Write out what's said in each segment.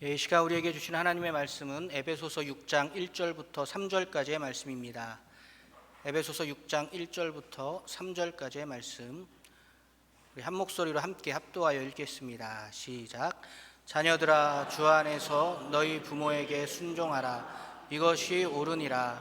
예, 이 시간 우리에게 주신 하나님의 말씀은 에베소서 6장 1절부터 3절까지의 말씀입니다. 에베소서 6장 1절부터 3절까지의 말씀. 우리 한 목소리로 함께 합도하여 읽겠습니다. 시작. 자녀들아 주 안에서 너희 부모에게 순종하라. 이것이 옳으니라.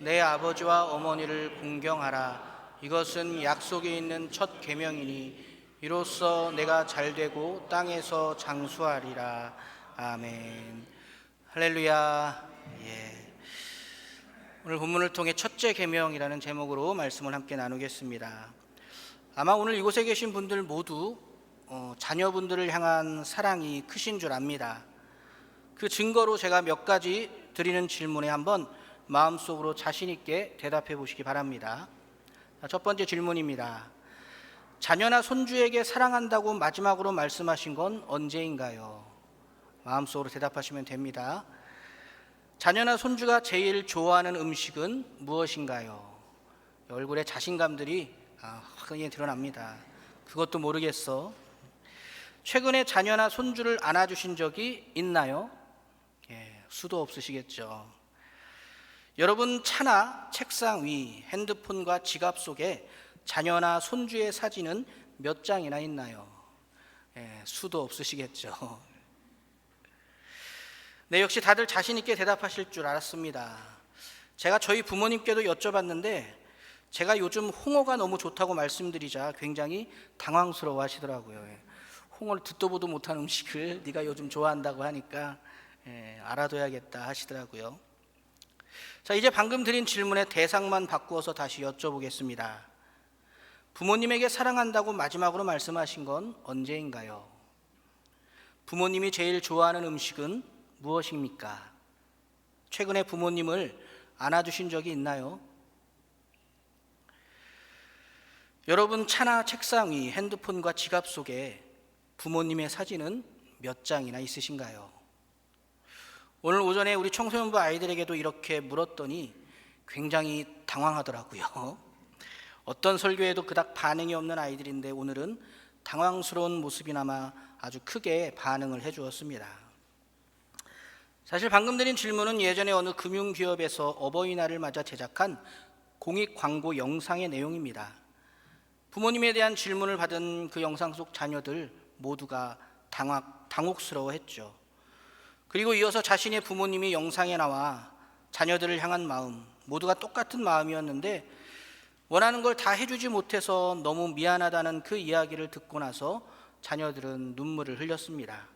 내 아버지와 어머니를 공경하라. 이것은 약속이 있는 첫 계명이니 이로써 내가 잘되고 땅에서 장수하리라. 아멘. 할렐루야. 예. 오늘 본문을 통해 첫째 계명이라는 제목으로 말씀을 함께 나누겠습니다. 아마 오늘 이곳에 계신 분들 모두 어, 자녀분들을 향한 사랑이 크신 줄 압니다. 그 증거로 제가 몇 가지 드리는 질문에 한번 마음속으로 자신 있게 대답해 보시기 바랍니다. 자, 첫 번째 질문입니다. 자녀나 손주에게 사랑한다고 마지막으로 말씀하신 건 언제인가요? 마음속으로 대답하시면 됩니다. 자녀나 손주가 제일 좋아하는 음식은 무엇인가요? 얼굴에 자신감들이 아, 확연히 드러납니다. 그것도 모르겠어. 최근에 자녀나 손주를 안아주신 적이 있나요? 예, 수도 없으시겠죠. 여러분 차나 책상 위, 핸드폰과 지갑 속에 자녀나 손주의 사진은 몇 장이나 있나요? 예, 수도 없으시겠죠. 네, 역시 다들 자신 있게 대답하실 줄 알았습니다. 제가 저희 부모님께도 여쭤봤는데 제가 요즘 홍어가 너무 좋다고 말씀드리자 굉장히 당황스러워 하시더라고요. 예. 홍어를 듣도 보도 못한 음식을 네가 요즘 좋아한다고 하니까 예, 알아둬야겠다 하시더라고요. 자, 이제 방금 드린 질문의 대상만 바꾸어서 다시 여쭤보겠습니다. 부모님에게 사랑한다고 마지막으로 말씀하신 건 언제인가요? 부모님이 제일 좋아하는 음식은 무엇입니까? 최근에 부모님을 안아주신 적이 있나요? 여러분 차나 책상 위, 핸드폰과 지갑 속에 부모님의 사진은 몇 장이나 있으신가요? 오늘 오전에 우리 청소년부 아이들에게도 이렇게 물었더니 굉장히 당황하더라고요. 어떤 설교에도 그닥 반응이 없는 아이들인데 오늘은 당황스러운 모습이나마 아주 크게 반응을 해 주었습니다. 사실 방금 드린 질문은 예전에 어느 금융기업에서 어버이날을 맞아 제작한 공익 광고 영상의 내용입니다. 부모님에 대한 질문을 받은 그 영상 속 자녀들 모두가 당황, 당혹스러워 했죠. 그리고 이어서 자신의 부모님이 영상에 나와 자녀들을 향한 마음, 모두가 똑같은 마음이었는데 원하는 걸 다 해주지 못해서 너무 미안하다는 그 이야기를 듣고 나서 자녀들은 눈물을 흘렸습니다.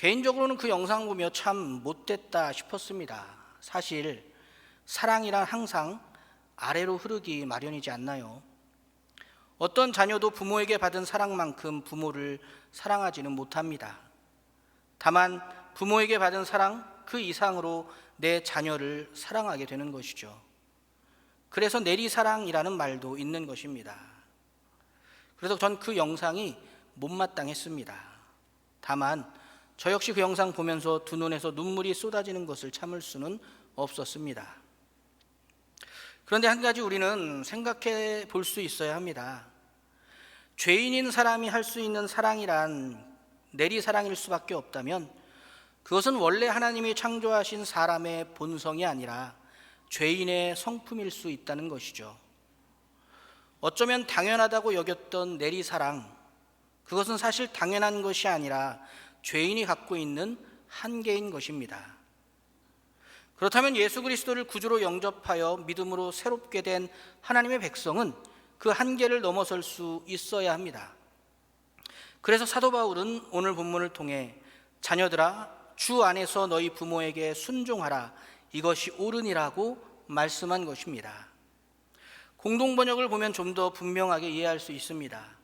개인적으로는 그 영상 보며 참 못됐다 싶었습니다. 사실 사랑이란 항상 아래로 흐르기 마련이지 않나요? 어떤 자녀도 부모에게 받은 사랑만큼 부모를 사랑하지는 못합니다. 다만 부모에게 받은 사랑 그 이상으로 내 자녀를 사랑하게 되는 것이죠. 그래서 내리사랑이라는 말도 있는 것입니다. 그래서 전 그 영상이 못마땅했습니다. 다만 저 역시 그 영상 보면서 두 눈에서 눈물이 쏟아지는 것을 참을 수는 없었습니다. 그런데 한 가지 우리는 생각해 볼 수 있어야 합니다. 죄인인 사람이 할 수 있는 사랑이란 내리사랑일 수밖에 없다면 그것은 원래 하나님이 창조하신 사람의 본성이 아니라 죄인의 성품일 수 있다는 것이죠. 어쩌면 당연하다고 여겼던 내리사랑, 그것은 사실 당연한 것이 아니라 죄인이 갖고 있는 한계인 것입니다. 그렇다면 예수 그리스도를 구주로 영접하여 믿음으로 새롭게 된 하나님의 백성은 그 한계를 넘어설 수 있어야 합니다. 그래서 사도 바울은 오늘 본문을 통해 자녀들아 주 안에서 너희 부모에게 순종하라 이것이 옳으니라고 말씀한 것입니다. 공동 번역을 보면 좀 더 분명하게 이해할 수 있습니다.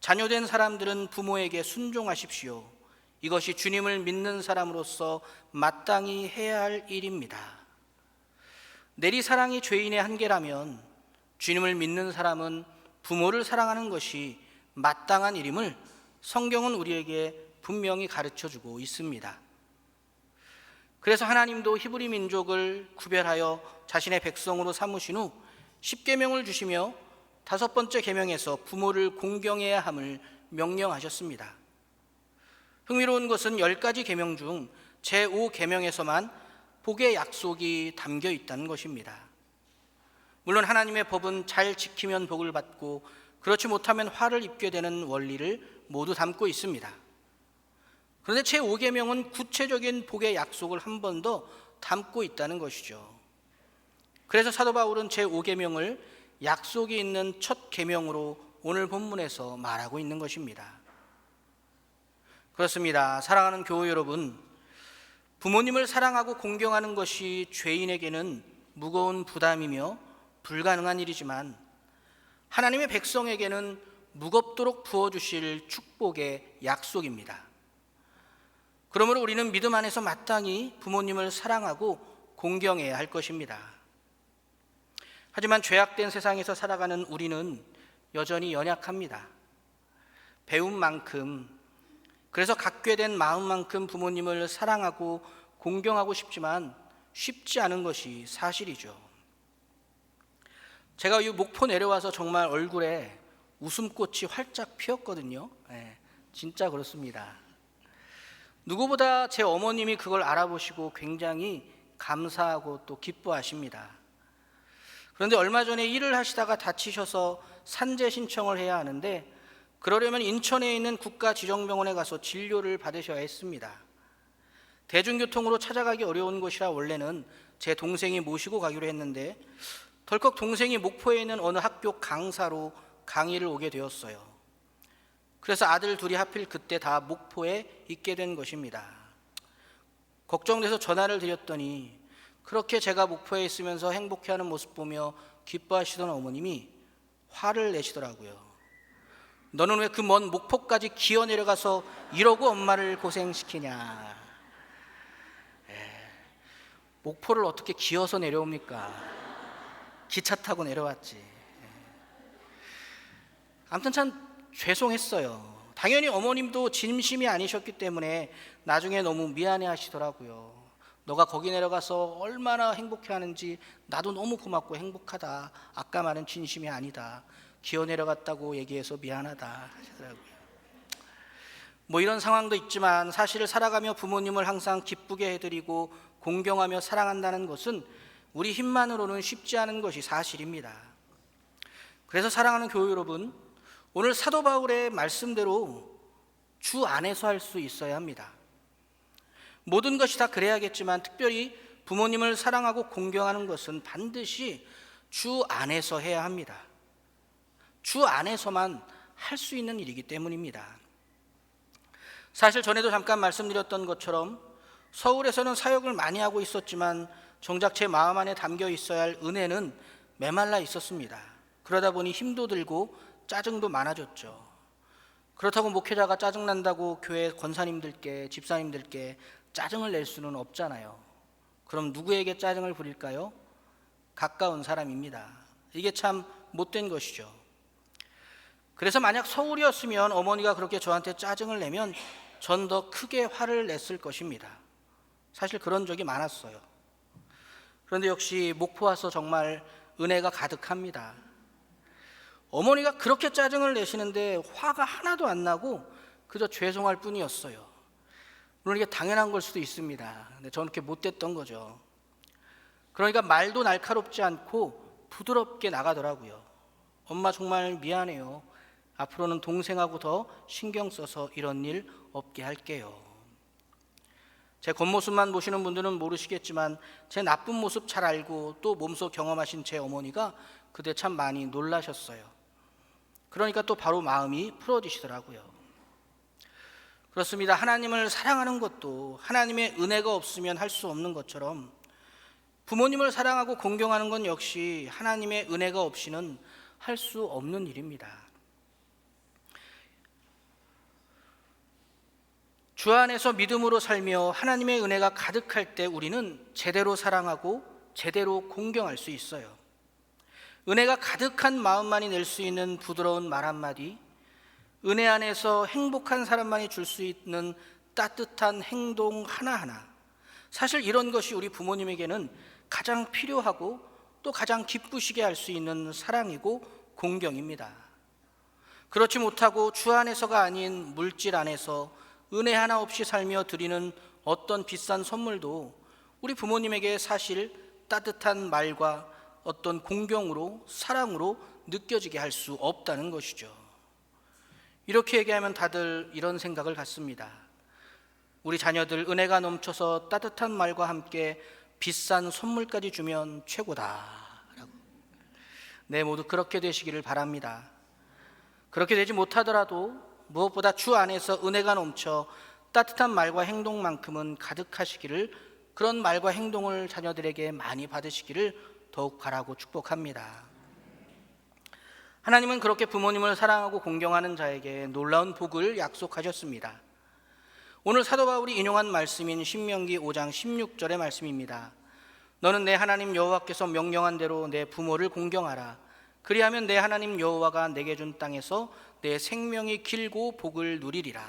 자녀된 사람들은 부모에게 순종하십시오. 이것이 주님을 믿는 사람으로서 마땅히 해야 할 일입니다. 내리사랑이 죄인의 한계라면 주님을 믿는 사람은 부모를 사랑하는 것이 마땅한 일임을 성경은 우리에게 분명히 가르쳐 주고 있습니다. 그래서 하나님도 히브리 민족을 구별하여 자신의 백성으로 삼으신 후 십계명을 주시며 다섯 번째 계명에서 부모를 공경해야 함을 명령하셨습니다. 흥미로운 것은 열 가지 계명 중 제5계명에서만 복의 약속이 담겨 있다는 것입니다. 물론 하나님의 법은 잘 지키면 복을 받고 그렇지 못하면 화를 입게 되는 원리를 모두 담고 있습니다. 그런데 제5계명은 구체적인 복의 약속을 한 번 더 담고 있다는 것이죠. 그래서 사도 바울은 제5계명을 약속이 있는 첫 계명으로 오늘 본문에서 말하고 있는 것입니다. 그렇습니다. 사랑하는 교우 여러분, 부모님을 사랑하고 공경하는 것이 죄인에게는 무거운 부담이며 불가능한 일이지만 하나님의 백성에게는 무겁도록 부어주실 축복의 약속입니다. 그러므로 우리는 믿음 안에서 마땅히 부모님을 사랑하고 공경해야 할 것입니다. 하지만 죄악된 세상에서 살아가는 우리는 여전히 연약합니다. 배운 만큼, 그래서 갖게 된 마음만큼 부모님을 사랑하고 공경하고 싶지만 쉽지 않은 것이 사실이죠. 제가 이 목포 내려와서 정말 얼굴에 웃음꽃이 활짝 피었거든요. 네, 진짜 그렇습니다. 누구보다 제 어머님이 그걸 알아보시고 굉장히 감사하고 또 기뻐하십니다. 그런데 얼마 전에 일을 하시다가 다치셔서 산재 신청을 해야 하는데 그러려면 인천에 있는 국가지정병원에 가서 진료를 받으셔야 했습니다. 대중교통으로 찾아가기 어려운 곳이라 원래는 제 동생이 모시고 가기로 했는데 덜컥 동생이 목포에 있는 어느 학교 강사로 강의를 오게 되었어요. 그래서 아들 둘이 하필 그때 다 목포에 있게 된 것입니다. 걱정돼서 전화를 드렸더니 그렇게 제가 목포에 있으면서 행복해하는 모습 보며 기뻐하시던 어머님이 화를 내시더라고요. 너는 왜 그 먼 목포까지 기어 내려가서 이러고 엄마를 고생시키냐? 에, 목포를 어떻게 기어서 내려옵니까? 기차 타고 내려왔지. 에. 아무튼 참 죄송했어요. 당연히 어머님도 진심이 아니셨기 때문에 나중에 너무 미안해 하시더라고요. 너가 거기 내려가서 얼마나 행복해 하는지 나도 너무 고맙고 행복하다. 아까 말은 진심이 아니다. 기어 내려갔다고 얘기해서 미안하다 하시더라고요. 뭐 이런 상황도 있지만 사실을 살아가며 부모님을 항상 기쁘게 해드리고 공경하며 사랑한다는 것은 우리 힘만으로는 쉽지 않은 것이 사실입니다. 그래서 사랑하는 교우 여러분, 오늘 사도 바울의 말씀대로 주 안에서 할 수 있어야 합니다. 모든 것이 다 그래야겠지만 특별히 부모님을 사랑하고 공경하는 것은 반드시 주 안에서 해야 합니다. 주 안에서만 할 수 있는 일이기 때문입니다. 사실 전에도 잠깐 말씀드렸던 것처럼 서울에서는 사역을 많이 하고 있었지만 정작 제 마음 안에 담겨 있어야 할 은혜는 메말라 있었습니다. 그러다 보니 힘도 들고 짜증도 많아졌죠. 그렇다고 목회자가 짜증난다고 교회 권사님들께 집사님들께 짜증을 낼 수는 없잖아요. 그럼 누구에게 짜증을 부릴까요? 가까운 사람입니다. 이게 참 못된 것이죠. 그래서 만약 서울이었으면 어머니가 그렇게 저한테 짜증을 내면 전 더 크게 화를 냈을 것입니다. 사실 그런 적이 많았어요. 그런데 역시 목포 와서 정말 은혜가 가득합니다. 어머니가 그렇게 짜증을 내시는데 화가 하나도 안 나고 그저 죄송할 뿐이었어요. 물론 이게 당연한 걸 수도 있습니다. 근데 저는 그렇게 못됐던 거죠. 그러니까 말도 날카롭지 않고 부드럽게 나가더라고요. 엄마 정말 미안해요. 앞으로는 동생하고 더 신경 써서 이런 일 없게 할게요. 제 겉모습만 보시는 분들은 모르시겠지만 제 나쁜 모습 잘 알고 또 몸소 경험하신 제 어머니가 그때 참 많이 놀라셨어요. 그러니까 또 바로 마음이 풀어지시더라고요. 그렇습니다. 하나님을 사랑하는 것도 하나님의 은혜가 없으면 할 수 없는 것처럼 부모님을 사랑하고 공경하는 건 역시 하나님의 은혜가 없이는 할 수 없는 일입니다. 주 안에서 믿음으로 살며 하나님의 은혜가 가득할 때 우리는 제대로 사랑하고 제대로 공경할 수 있어요. 은혜가 가득한 마음만이 낼 수 있는 부드러운 말 한마디, 은혜 안에서 행복한 사람만이 줄 수 있는 따뜻한 행동 하나하나. 사실 이런 것이 우리 부모님에게는 가장 필요하고 또 가장 기쁘시게 할 수 있는 사랑이고 공경입니다. 그렇지 못하고 주 안에서가 아닌 물질 안에서 은혜 하나 없이 살며 드리는 어떤 비싼 선물도 우리 부모님에게 사실 따뜻한 말과 어떤 공경으로 사랑으로 느껴지게 할 수 없다는 것이죠. 이렇게 얘기하면 다들 이런 생각을 갖습니다. 우리 자녀들 은혜가 넘쳐서 따뜻한 말과 함께 비싼 선물까지 주면 최고다. 네, 모두 그렇게 되시기를 바랍니다. 그렇게 되지 못하더라도 무엇보다 주 안에서 은혜가 넘쳐 따뜻한 말과 행동만큼은 가득하시기를 그런 말과 행동을 자녀들에게 많이 받으시기를 더욱 바라고 축복합니다. 하나님은 그렇게 부모님을 사랑하고 공경하는 자에게 놀라운 복을 약속하셨습니다. 오늘 사도 바울이 인용한 말씀인 신명기 5장 16절의 말씀입니다. 너는 내 하나님 여호와께서 명령한 대로 내 부모를 공경하라. 그리하면 내 하나님 여호와가 내게 준 땅에서 내 생명이 길고 복을 누리리라.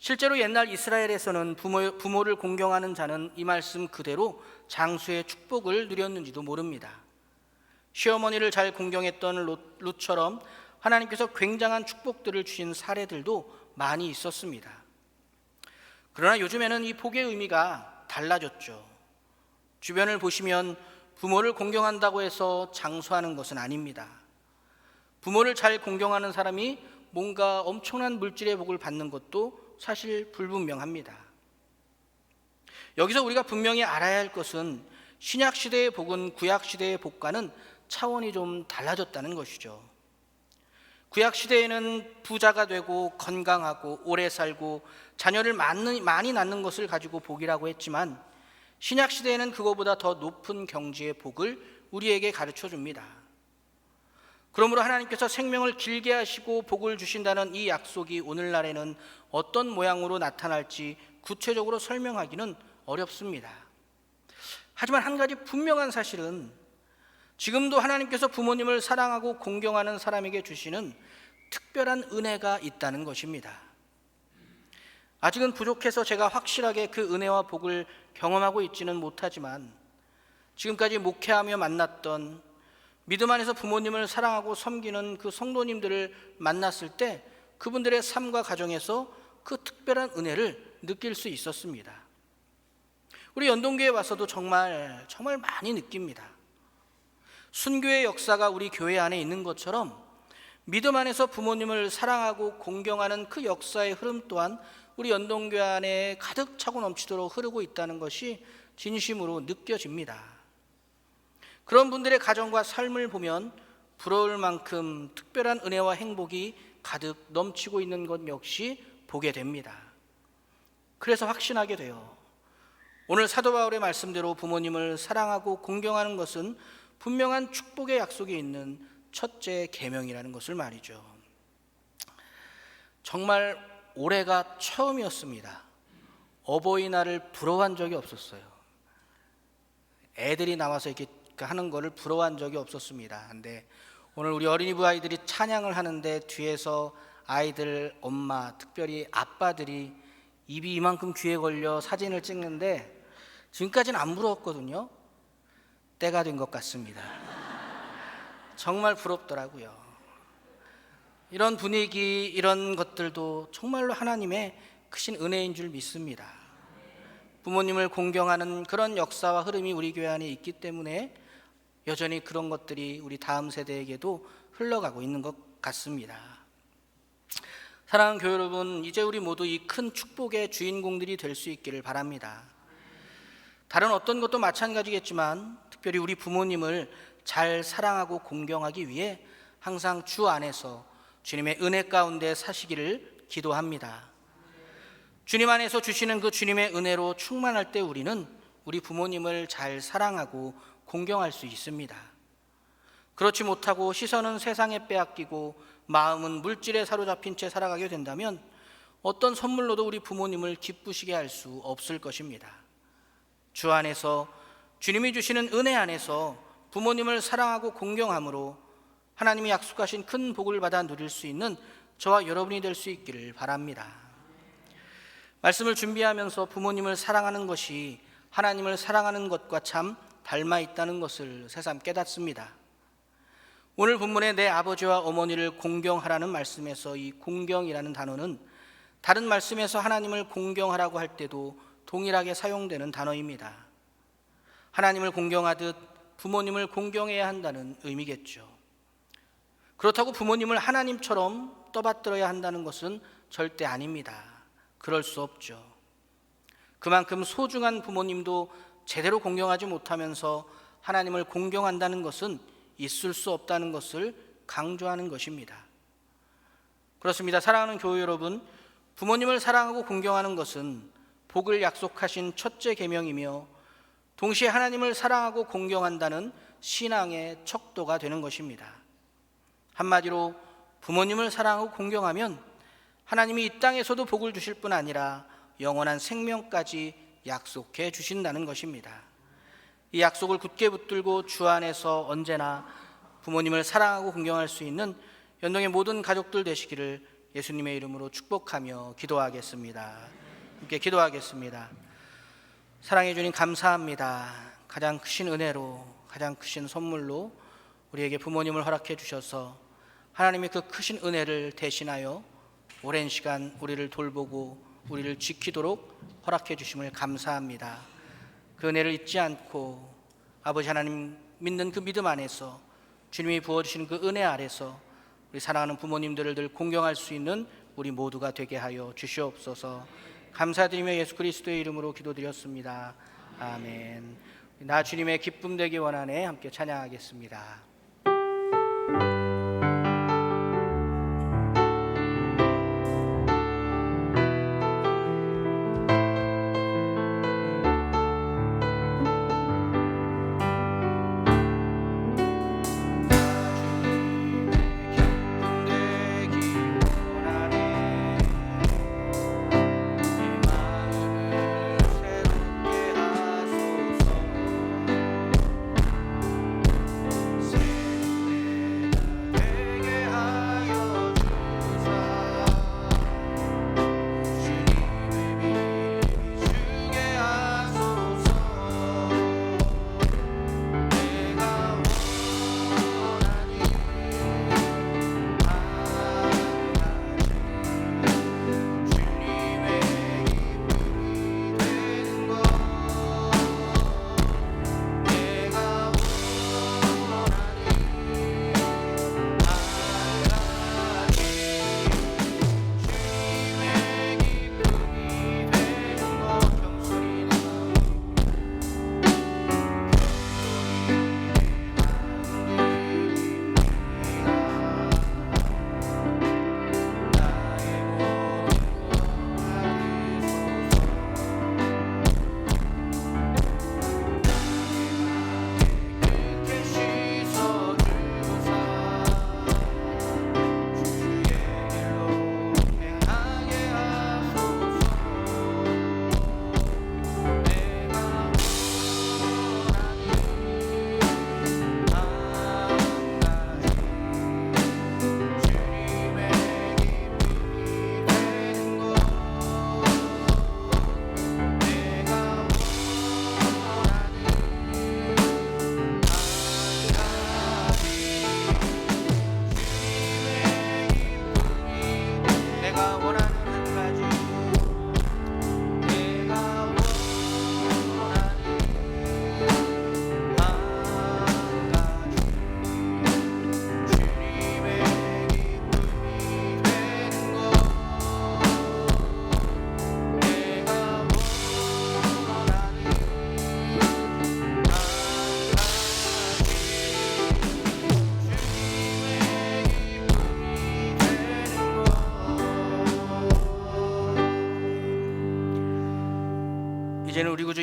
실제로 옛날 이스라엘에서는 부모, 부모를 공경하는 자는 이 말씀 그대로 장수의 축복을 누렸는지도 모릅니다. 시어머니를 잘 공경했던 롯, 롯처럼 하나님께서 굉장한 축복들을 주신 사례들도 많이 있었습니다. 그러나 요즘에는 이 복의 의미가 달라졌죠. 주변을 보시면 부모를 공경한다고 해서 장수하는 것은 아닙니다. 부모를 잘 공경하는 사람이 뭔가 엄청난 물질의 복을 받는 것도 사실 불분명합니다. 여기서 우리가 분명히 알아야 할 것은 신약 시대의 복은 구약 시대의 복과는 차원이 좀 달라졌다는 것이죠. 구약 시대에는 부자가 되고 건강하고 오래 살고 자녀를 많이, 낳는 것을 가지고 복이라고 했지만 신약 시대에는 그거보다 더 높은 경지의 복을 우리에게 가르쳐 줍니다. 그러므로 하나님께서 생명을 길게 하시고 복을 주신다는 이 약속이 오늘날에는 어떤 모양으로 나타날지 구체적으로 설명하기는 어렵습니다. 하지만 한 가지 분명한 사실은 지금도 하나님께서 부모님을 사랑하고 공경하는 사람에게 주시는 특별한 은혜가 있다는 것입니다. 아직은 부족해서 제가 확실하게 그 은혜와 복을 경험하고 있지는 못하지만 지금까지 목회하며 만났던 믿음 안에서 부모님을 사랑하고 섬기는 그 성도님들을 만났을 때 그분들의 삶과 가정에서 그 특별한 은혜를 느낄 수 있었습니다. 우리 연동교회 와서도 정말 정말 많이 느낍니다. 순교의 역사가 우리 교회 안에 있는 것처럼 믿음 안에서 부모님을 사랑하고 공경하는 그 역사의 흐름 또한 우리 연동교회 안에 가득 차고 넘치도록 흐르고 있다는 것이 진심으로 느껴집니다. 그런 분들의 가정과 삶을 보면 부러울 만큼 특별한 은혜와 행복이 가득 넘치고 있는 것 역시 보게 됩니다. 그래서 확신하게 돼요. 오늘 사도 바울의 말씀대로 부모님을 사랑하고 공경하는 것은 분명한 축복의 약속이 있는 첫째 계명이라는 것을 말이죠. 정말 올해가 처음이었습니다. 어버이날을 부러워한 적이 없었어요. 애들이 나와서 이렇게 하는 거를 부러워한 적이 없었습니다. 근데 오늘 우리 어린이부 아이들이 찬양을 하는데 뒤에서 아이들 엄마, 특별히 아빠들이 입이 이만큼 귀에 걸려 사진을 찍는데 지금까지는 안 부러웠거든요. 때가 된 것 같습니다. 정말 부럽더라고요. 이런 분위기, 이런 것들도 정말로 하나님의 크신 은혜인 줄 믿습니다. 부모님을 공경하는 그런 역사와 흐름이 우리 교회 안에 있기 때문에 여전히 그런 것들이 우리 다음 세대에게도 흘러가고 있는 것 같습니다. 사랑하는 교회 여러분, 이제 우리 모두 이 큰 축복의 주인공들이 될 수 있기를 바랍니다. 다른 어떤 것도 마찬가지겠지만 특별히 우리 부모님을 잘 사랑하고 공경하기 위해 항상 주 안에서 주님의 은혜 가운데 사시기를 기도합니다. 주님 안에서 주시는 그 주님의 은혜로 충만할 때 우리는 우리 부모님을 잘 사랑하고 공경할 수 있습니다. 그렇지 못하고 시선은 세상에 빼앗기고 마음은 물질에 사로잡힌 채 살아가게 된다면 어떤 선물로도 우리 부모님을 기쁘시게 할 수 없을 것입니다. 주 안에서 주님이 주시는 은혜 안에서 부모님을 사랑하고 공경함으로 하나님이 약속하신 큰 복을 받아 누릴 수 있는 저와 여러분이 될 수 있기를 바랍니다. 말씀을 준비하면서 부모님을 사랑하는 것이 하나님을 사랑하는 것과 참 닮아 있다는 것을 새삼 깨닫습니다. 오늘 본문에 내 아버지와 어머니를 공경하라는 말씀에서 이 공경이라는 단어는 다른 말씀에서 하나님을 공경하라고 할 때도 동일하게 사용되는 단어입니다. 하나님을 공경하듯 부모님을 공경해야 한다는 의미겠죠. 그렇다고 부모님을 하나님처럼 떠받들어야 한다는 것은 절대 아닙니다. 그럴 수 없죠. 그만큼 소중한 부모님도 제대로 공경하지 못하면서 하나님을 공경한다는 것은 있을 수 없다는 것을 강조하는 것입니다. 그렇습니다. 사랑하는 교회 여러분, 부모님을 사랑하고 공경하는 것은 복을 약속하신 첫째 계명이며 동시에 하나님을 사랑하고 공경한다는 신앙의 척도가 되는 것입니다. 한마디로 부모님을 사랑하고 공경하면 하나님이 이 땅에서도 복을 주실 뿐 아니라 영원한 생명까지 약속해 주신다는 것입니다. 이 약속을 굳게 붙들고 주 안에서 언제나 부모님을 사랑하고 공경할 수 있는 연동의 모든 가족들 되시기를 예수님의 이름으로 축복하며 기도하겠습니다. 함께 기도하겠습니다. 사랑해 주님 감사합니다. 가장 크신 은혜로 가장 크신 선물로 우리에게 부모님을 허락해 주셔서 하나님의 그 크신 은혜를 대신하여 오랜 시간 우리를 돌보고 우리를 지키도록 허락해 주심을 감사합니다. 그 은혜를 잊지 않고 아버지 하나님 믿는 그 믿음 안에서 주님이 부어주시는 그 은혜 아래서 우리 사랑하는 부모님들을 늘 공경할 수 있는 우리 모두가 되게 하여 주시옵소서 감사드리며 예수 그리스도의 이름으로 기도드렸습니다. 아멘. 나 주님의 기쁨 되기 원하네 함께 찬양하겠습니다.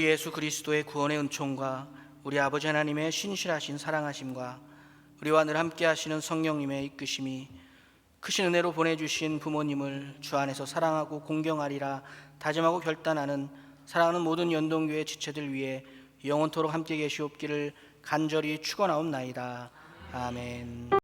예수 그리스도의 구원의 은총과 우리 아버지 하나님의 신실하신 사랑하심과 우리와 늘 함께 하시는 성령님의 이끄심이 크신 은혜로 보내주신 부모님을 주 안에서 사랑하고 공경하리라 다짐하고 결단하는 사랑하는 모든 연동교회 지체들 위해 영원토록 함께 계시옵기를 간절히 축원하옵나이다. 아멘.